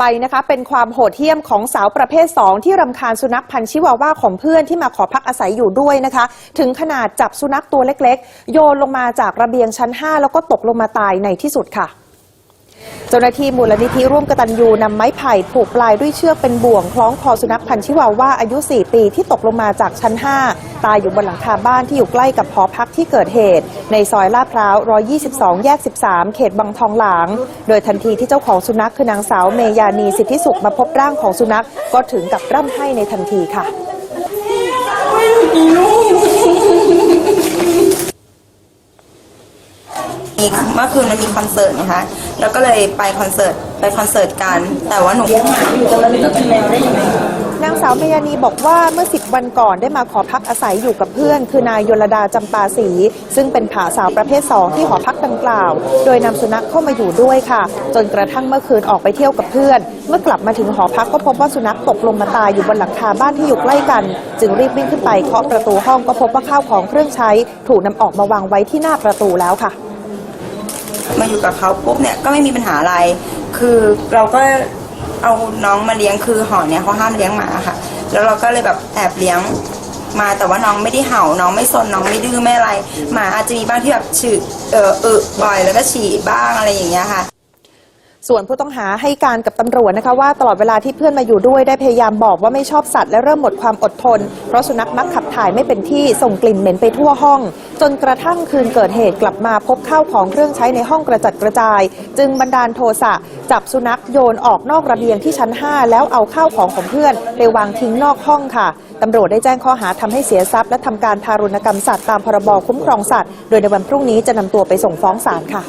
ไปนะคะเป็นความโหดเหี้ยมของสาวประเภท 2 ที่รำคาญสุนัขพันธุ์ชิวาว่าของเพื่อนที่มาขอพักอาศัยอยู่ด้วยนะคะ ถึงขนาดจับสุนัขตัวเล็กๆ โยนลงมาจากระเบียงชั้น 5 แล้วก็ตกลงมาตายในที่สุดค่ะ เจ้าหน้าที่มูลนิธิร่วมกตัญญูนำไม้ไผ่ผูกปลายด้วยเชือกเป็นบ่วง คล้องคอสุนัขพันธุ์ชิวาว่าอายุ 4 ปีที่ตกลงมาจากชั้น 5 ตายอยู่บนหลังคาบ้านที่อยู่ใกล้กับหอพักที่เกิดเหตุ ในซอยลาดพร้าว 122 แยก 13 เขตบางทองหลาง โดยทันทีที่เจ้าของสุนัขคือนางสาวเมยานีสิทธิสุขมาพบร่างของสุนัขก็ถึงกับร่ำไห้ในทันทีค่ะ มีเมื่อคืนมันมีคอนเสิร์ตนะคะ แล้วก็เลยไปคอนเสิร์ตไปคอนเสิร์ตกัน แต่ว่าหนูนางสาวเมยานีบอกว่าเมื่อ 10 วันก่อนได้มาขอพักอาศัยอยู่กับเพื่อน คือนายยลดาจำปาศรีซึ่งเป็นผาสาวประเภท 2 ที่หอพักดังกล่าว โดยนำสุนัขเข้ามาอยู่ด้วยค่ะ จนกระทั่งเมื่อคืนออกไปเที่ยวกับเพื่อน เมื่อกลับมาถึงหอพักก็พบว่าสุนัขตกลงมาตายอยู่บนหลังคาบ้านที่อยู่ใกล้กัน จึงรีบวิ่งขึ้นไปเคาะประตูห้องก็พบว่าข้าวของเครื่องใช้ ถูกนำออกมาวางไว้ที่หน้าประตูแล้วค่ะ มาอยู่กับเขาปุ๊บเนี่ยก็ไม่มีปัญหาอะไร คือเราก็เอาน้องมาเลี้ยงคือหอเนี่ยเขาห้ามเลี้ยงหมาค่ะ แล้วเราก็เลยแบบแอบเลี้ยงมาแต่ว่าน้องไม่ได้เห่าน้องไม่ซนน้องไม่ดื้อไม่อะไรหมาอาจจะมีบ้างที่แบบฉืดเออเออบ่อยแล้วก็ฉี่บ้างอะไรอย่างเงี้ยค่ะ ส่วนผู้ต้องหาให้การกับตำรวจนะคะว่าตลอดเวลาที่เพื่อนมาอยู่ด้วยได้พยายามบอกว่าไม่ชอบสัตว์และเริ่มหมดความอดทน เพราะสุนัขมักขับถ่ายไม่เป็นที่ส่งกลิ่นเหม็นไปทั่วห้อง จนกระทั่งคืนเกิดเหตุกลับมาพบข้าวของเครื่องใช้ในห้องกระจัดกระจาย จึงบันดาลโทสะจับสุนัขโยนออกนอกระเบียงที่ชั้น 5 แล้วเอาข้าวของของเพื่อนไปวางทิ้งนอกห้องค่ะตำรวจได้แจ้งข้อหาทำให้เสียทรัพย์ และทำการทารุณกรรมสัตว์ตามพรบคุ้มครองสัตว์ โดยในวันพรุ่งนี้จะนำตัวไปส่งฟ้องศาลค่ะ